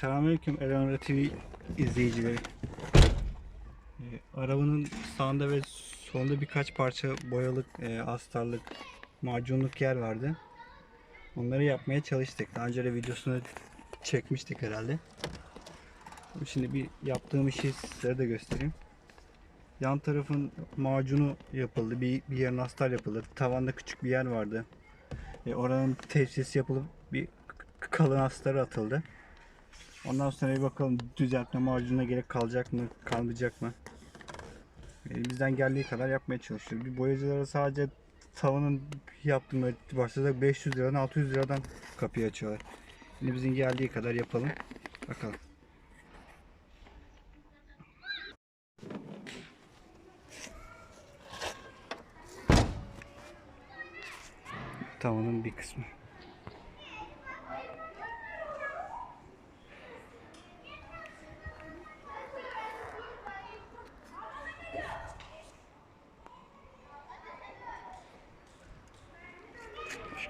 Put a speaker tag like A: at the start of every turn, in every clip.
A: Selamünaleyküm Eleonora TV izleyicileri. Ee, arabanın sağında ve solunda birkaç parça boyalık, e, astarlık, macunluk yer vardı. Onları yapmaya çalıştık. Daha önce de videosunu çekmiştik herhalde. Şimdi bir yaptığım işi size de göstereyim. Yan tarafın macunu yapıldı. Bir, bir yerin astar yapıldı. Tavanda küçük bir yer vardı. E, oranın tepsisi yapılıp bir kalın astarı atıldı. Ondan sonra bir bakalım düzeltme macununa gerek kalacak mı, kalmayacak mı? Elimizden geldiği kadar yapmaya çalışıyoruz. Bir boyacılara sadece tavanın yaptığında başladık 500 liradan 600 liradan kapıyı açıyorlar. Elimizin geldiği kadar yapalım. Bakalım. Tavanın bir kısmı.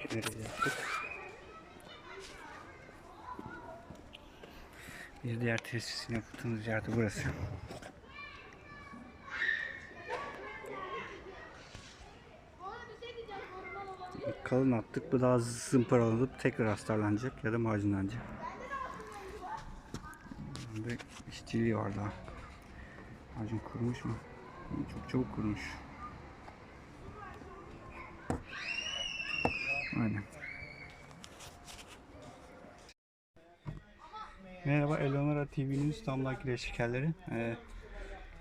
A: Nereye yaptık? Bir diğer tesisini yaptığımız yerde burası. Kalın attık. Bu daha zımparalanıp tekrar astarlanacak ya da macunlanacak. Burada işçiliği var daha. Macun kurumuş mu? Çok çabuk kurumuş. Merhaba Eleonora TV'nin İstanbul'daki leşikerleri. Ee,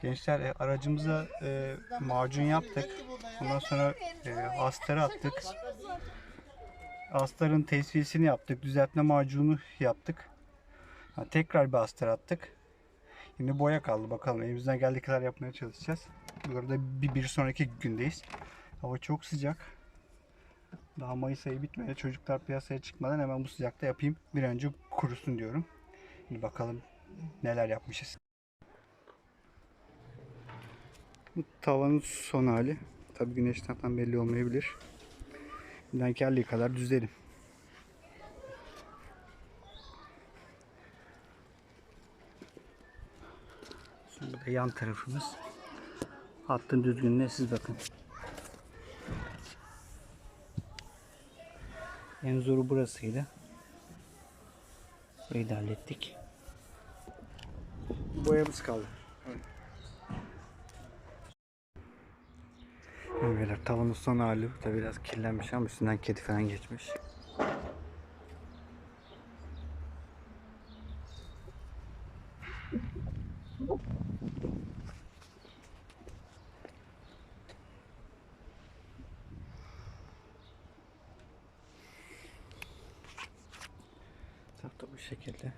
A: gençler e, aracımıza e, macun yaptık. Ondan sonra e, astarı attık. Astarın tesvisini yaptık. Düzeltme macunu yaptık. Ha, tekrar bir astar attık. Şimdi boya kaldı. Bakalım elimizden geldiği kadar yapmaya çalışacağız. Burada bir, bir sonraki gündeyiz. Hava çok sıcak. Daha Mayıs ayı bitmedi. Çocuklar piyasaya çıkmadan hemen bu sıcakta yapayım. Bir önce kurusun diyorum. Şimdi bakalım neler yapmışız. Bu tavanın son hali. Tabi güneşten tam belli olmayabilir. Elimden geldiği kadar düzelim. Şimdi bu da yan tarafımız. Hattın düzgünlüğüne siz bakın. En zoru burasıydı. Burayı da hallettik. Boyamız kaldı. Evet, tavanın son hali. Tabi biraz kirlenmiş ama üstünden kedi falan geçmiş. Tahta bu şekilde.